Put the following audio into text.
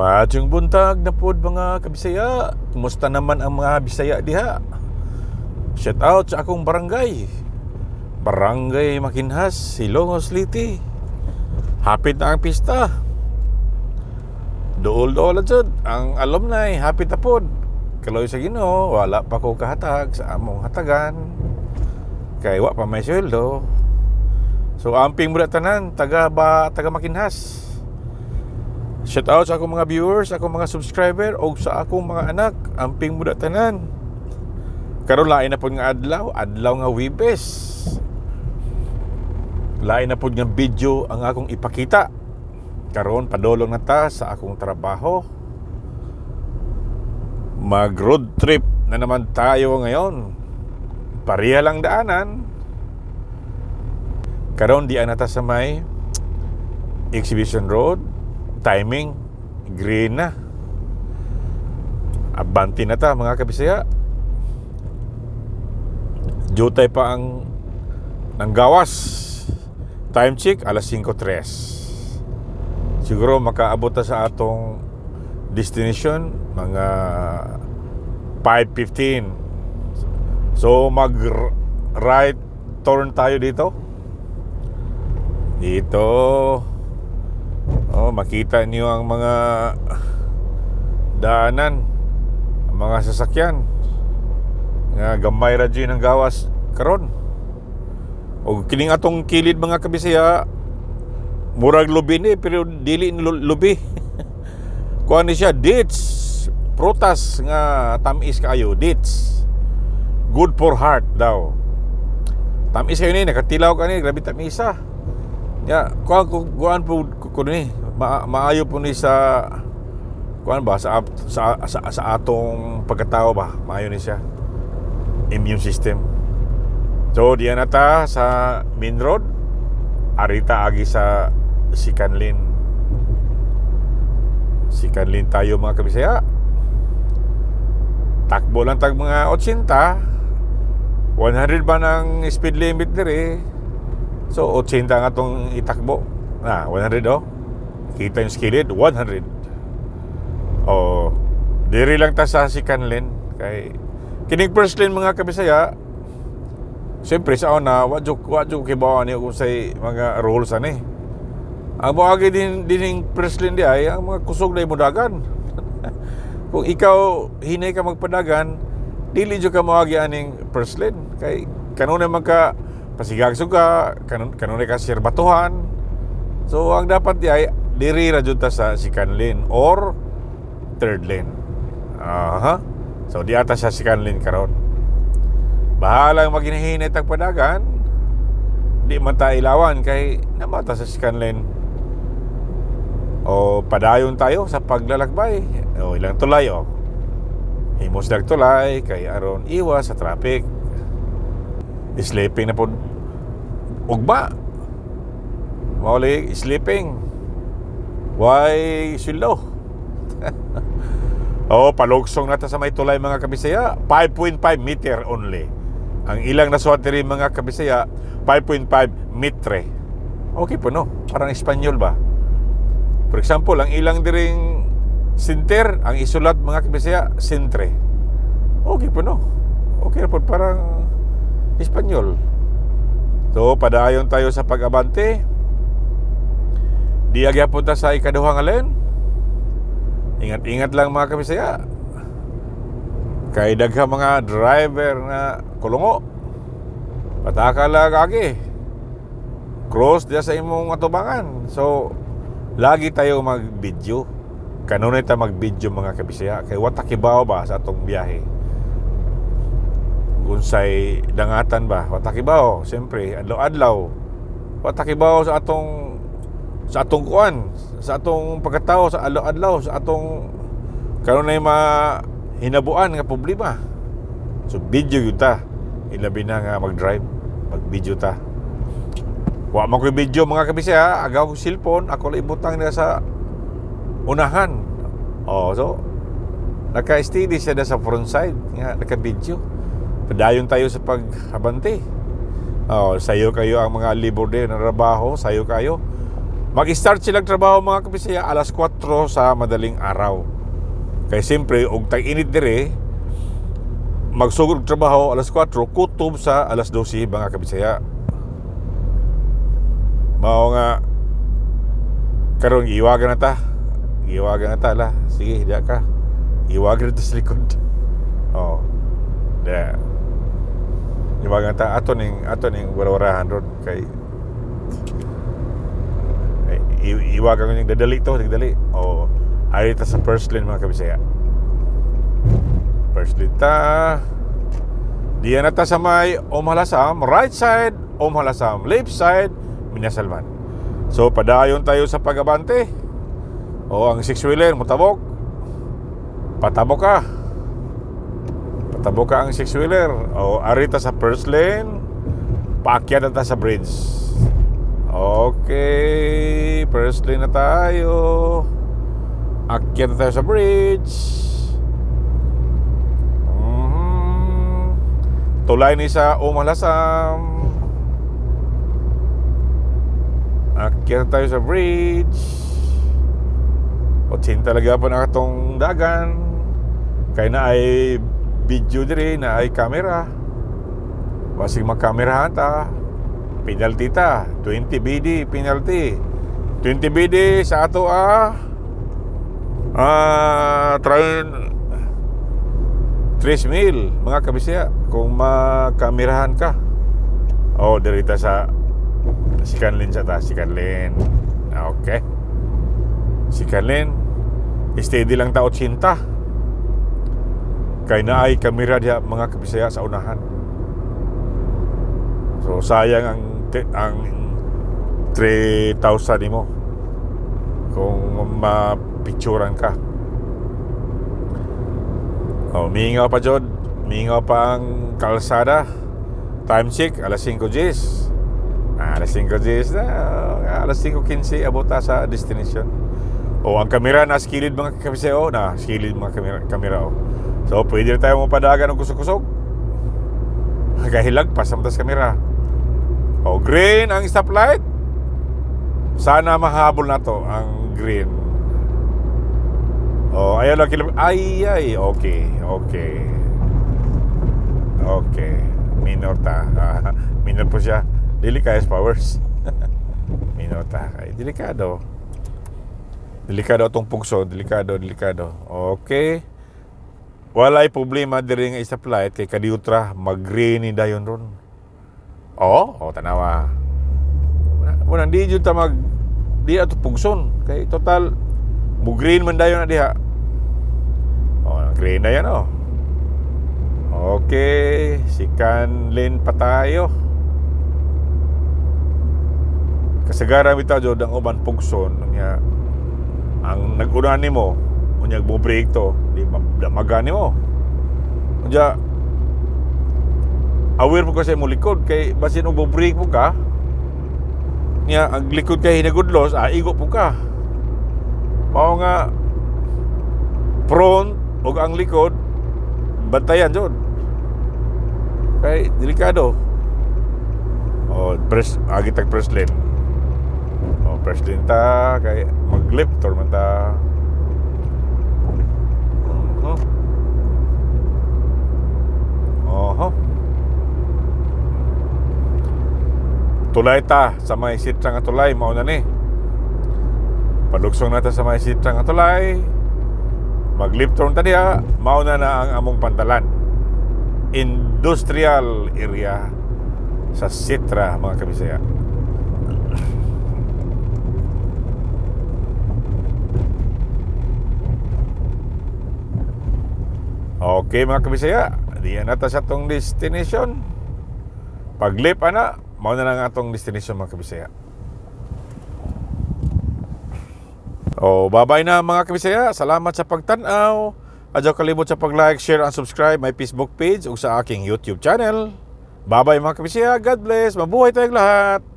Maayong buntag na pod mga kabisaya. Kumusta naman ang mga bisaya diha? Shout out sa akong barangay. Barangay Makinhas, Silongos Liti. Hapit na ang pista. Dool-dool jud ang alumni, hapit na pod. Kaloy sa Ginoo, wala pa ko kahatag sa among hatagan. Kay wa pa may sweldo. So amping mo na tanan, taga ba taga Makinhas. Shout out sa akong mga viewers, akong mga subscriber o sa akong mga anak, amping muda tanan. Karon lain na pod nga adlaw, adlaw nga Wibes. Lain na pod nga video ang akong ipakita. Karon padolong na ta sa akong trabaho. Mag road trip na naman tayo ngayon. Pareha lang daanan. Karon di na ta sa may Exhibition Road, timing green na. Abanti na ta mga kabisaya. Jutay pa ang ng gawas. Time check alas 5.3 siguro makaabot ta sa atong destination mga 5.15 so mag right turn tayo dito. Dito Oh, makita niyo ang mga daanan, ang mga sasakyan. Nga gamay ra ang gawas karon. O kining atong kilid mga kabisaya, murag lubi ni pero dili ni lu- lubi. Kuha ni siya dates, prutas nga tamis kayo, dates. Good for heart daw. Tamis kayo ni, nakatilaw ka ni, grabe tamisa. Ya, kuan kuan po ko ni ma, maayo po ni sa kuan ba sa, sa sa sa atong pagkatao ba maayo ni siya immune system. So diyan na ta sa main road arita agi sa Sikanlin. Sikanlin tayo mga kabisaya. Takbo lang tag mga 80 100 ba ng speed limit dire So, 80 nga itong itakbo. Ah, 100 oh. Kita yung skillet, 100. Oh, diri lang ta sa Sikanlin. Kay, kining first lane mga kabisaya, Siyempre sa una, wadyo wadyo kibawa niyo kung say mga rules ani. Ang buhagi din dining first lane di ay ang mga kusog na imudagan. kung ikaw hinay ka magpadagan, dili jud ka moagi aning first lane kay kanunay man ka pasigag suga kanon kanunay ka sirbatuhan so ang dapat di ay diri ra jud sa second lane or third lane. Aha. So di ata sa second lane karon bahala maghinahina't ang padagan. Di man ta ilawan kay namata sa second lane. O padayon tayo sa paglalakbay. O ilang tulay o himos dag tulay kay aron iwas sa traffic sleeping na po. Ugma. Mauli sleeping. Why silo? Oh palugsong na ta sa may tulay mga kabisaya. 5.5 meter only. Ang ilang nasuhat diri mga kabisaya 5.5 metre. Okay po no? Parang espanyol ba? For example ang ilang diring sinter ang isulat mga kabisaya sintre. Okay po no? Okay po parang Espanyol. So, padayon tayo sa pag-abante. Di agya punta sa ikaduhang alen. Ingat-ingat lang mga kabisaya. Kay dagha mga driver na kulungo. Pataka lang agi. Cross dia sa imong atubangan. So, lagi tayo mag-video. Kanunay ta mag-video mga kabisaya. Kay watakibaw ba sa atong biyahe unsay dangatan ba? Watakibaw siyempre. Adlaw-adlaw. Watakibaw sa atong sa atong kuan sa atong pagkatao sa adlaw-adlaw sa atong karon na ma hinabuan nga problema. So video yun ta. Ilabi na nga mag-drive mag video ta. Wa man ko video mga kabisi agaw ko cellphone ako lang ibutang nila sa unahan. Oh so naka-steady siya na sa front side nga naka-video Padayon tayo sa paghabante. Oh, sayo kayo ang mga libor din ng trabaho, sayo kayo. Mag-start silang trabaho mga kabisaya alas 4 sa madaling araw. Kaya siyempre, og tag-init dire, magsugod og trabaho alas 4, kutob sa alas 12 mga kabisaya. Mao nga, karon iwagan na ta. Iwagan na ta la. Sige, diya ka. Iwagan na ta sa likod. Oh. Diya. Iwagan ta ato ning ato ning warawarahan ron kay ay, i- iwagan ko yung dadali to, nagdali. O, ari ta sa first lane mga kabisaya. First lane ta. Diyan na ta sa may Omhalasam, right side, Omhalasam, left side, Minasalman. So, padayon tayo sa pagabante. O, ang six-wheeler, mutabok. Patabok ka. Patabok ka ang six-wheeler. O, arita sa first lane. Paakyat na ta sa bridge. Okay. First lane na tayo. Akyat na tayo sa bridge. Mhm. Tulay ni sa Umalasam. Akyat na tayo sa bridge. Otsin talaga pa na itong dagan. Kaya na ay video diri, na ay camera. Basig magkamerahan ta. Penalty ta. 20 BD penalty. 20 BD sa ato ah. Ah, try 3 mil mga kabisya kung makamerahan ka. Oh, dirita sa si Kanlin sa ta, si Kanlin. Ah, Okay. Si Kanlin, steady lang ta 80. Kay na ay kamera diya mga kabisaya sa unahan. So sayang ang ang 3,000 mo kung mapicturan ka. Oh, mingaw pa jod. Mingaw pa ang kalsada. Time check, alas 5 Gs. Ah, alas 5 Gs na. Alas 5.15 abot sa destination. O, ang kamera na skilled mga kabiseo na skilled mga kamera, kamera o. So, pwede tayo mapadagan ng kusog-kusog. Kahilag pa sa matas kamera. O, green ang stoplight. Sana mahabol na to ang green. Oh, ayaw lang kilo. Ay, ay, okay, okay. Okay. Minor ta. Minor po siya. Dili powers. minor ta. Ay, delikado. Delikado itong pugso. Delikado, delikado. Okay. Walay problema diri nga stoplight kay kadiutra mag-green ni dayon ron. Oo, oh, tanawa. Muna, di jud ta mag di ato pugson kay total mo green man dayon na diha. Oh, green na yan oh. Okay, si Canlin pa tayo. Kasagaran bitaw jud ang uban pugson nya ang nag-una nimo unya mo break to. Di damagan nimo. Unya aware mo kasi mo likod kay basin og break mo ka. Niya ang likod kay hinagudlos ah igo po ka. Mao nga front ug ang likod bantayan jud kay delikado. Oh press agi tag press lane oh press lane ta kay mag left turn man ta Oho. Tulay ta sa may sitra nga tulay mao na ni. Palugsong na ta sa may sitra nga tulay. Mag left turn ta diha, mao na na ang among pantalan. Industrial area sa Sitra mga kabisaya. Okay mga kabisaya, diyan na ta sa tong destination. Paglip ana, mao na lang atong destination mga kabisaya. Oh, bye-bye na mga kabisaya. Salamat sa pagtan-aw. Adyo kalimot sa pag-like, share, and subscribe my Facebook page ug sa aking YouTube channel. Bye-bye mga kabisaya. God bless. Mabuhay tayong lahat.